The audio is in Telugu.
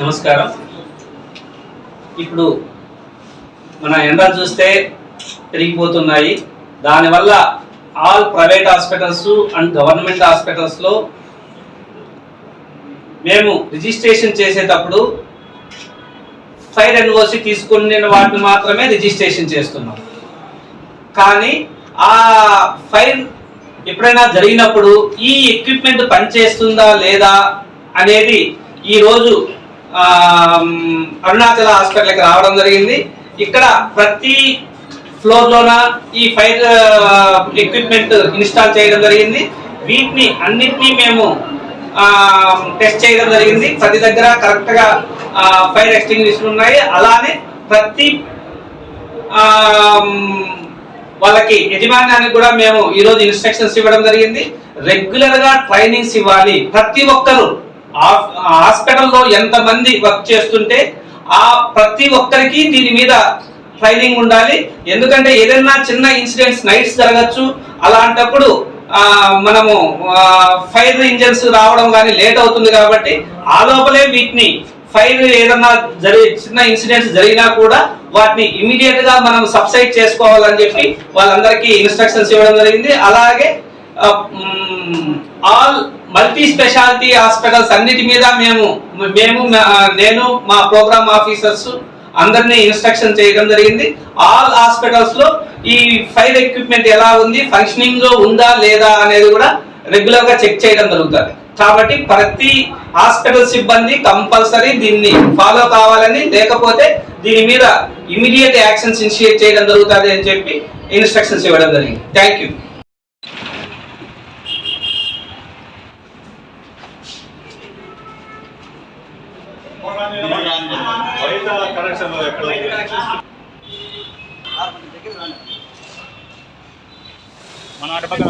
నమస్కారం. ఇప్పుడు మన ఎండలు చూస్తే పెరిగిపోతున్నాయి. దానివల్ల all private hospitals and government హాస్పిటల్స్లో మేము రిజిస్ట్రేషన్ చేసేటప్పుడు ఫైర్ ఎన్ఓసి తీసుకున్న వాటిని మాత్రమే రిజిస్ట్రేషన్ చేస్తున్నాం. కానీ ఆ ఫైర్ ఎప్పుడైనా జరిగినప్పుడు ఈ ఎక్విప్మెంట్ పనిచేస్తుందా లేదా అనేది ఈరోజు అరుణాచల హాస్పిటల్కి రావడం జరిగింది. ఇక్కడ ప్రతి ఫ్లోర్లోన ఈ ఫైర్ ఎక్విప్మెంట్ ఇన్స్టాల్ చేయడం జరిగింది. వీటిని అన్నిటినీ మేము టెస్ట్ చేయడం జరిగింది. ప్రతి దగ్గర కరెక్ట్గా ఫైర్ ఎక్స్టింగ్విషర్ ఉన్నాయి. అలానే ప్రతి వాళ్ళకి యజమాన్యానికి కూడా మేము ఈరోజు ఇన్స్ట్రక్షన్స్ ఇవ్వడం జరిగింది. రెగ్యులర్గా ట్రైనింగ్స్ ఇవ్వాలి. ప్రతి ఒక్కరు హాస్పిటల్లో ఎంతమంది వర్క్ చేస్తుంటే ఆ ప్రతి ఒక్కరికి దీని మీద ట్రైనింగ్ ఉండాలి. ఎందుకంటే ఏదైనా చిన్న ఇన్సిడెంట్స్ నైట్స్ జరగచ్చు. అలాంటప్పుడు మనము ఫైర్ ఇంజన్స్ రావడం కానీ లేట్ అవుతుంది కాబట్టి ఆ లోపలే వీటిని ఫైర్ ఏదన్నా జరి చిన్న ఇన్సిడెంట్స్ జరిగినా కూడా వాటిని ఇమీడియట్గా మనం సబ్సైడ్ చేసుకోవాలని చెప్పి వాళ్ళందరికీ ఇన్స్ట్రక్షన్స్ ఇవ్వడం జరిగింది. అలాగే ఆల్ మల్టీ స్పెషాలిటీ హాస్పిటల్స్ అన్నిటి మీద మేము మేము నేను మా ప్రోగ్రామ్ ఆఫీసర్స్ అందరినీ ఇన్స్ట్రక్షన్ చేయడం జరిగింది. ఆల్ హాస్పిటల్స్లో ఈ ఫైర్ ఎక్విప్మెంట్ ఎలా ఉంది ఫంక్షనింగ్లో ఉందా లేదా అనేది కూడా రెగ్యులర్గా చెక్ చేయడం జరుగుతుంది. కాబట్టి ప్రతి హాస్పిటల్ సిబ్బంది కంపల్సరీ దీన్ని ఫాలో కావాలని లేకపోతే దీని మీద ఇమీడియట్ యాక్షన్స్ ఇనిషియేట్ చేయడం జరుగుతుంది అని చెప్పి ఇన్స్ట్రక్షన్స్ ఇవ్వడం జరిగింది. థ్యాంక్ యూ మన అటు పక్కన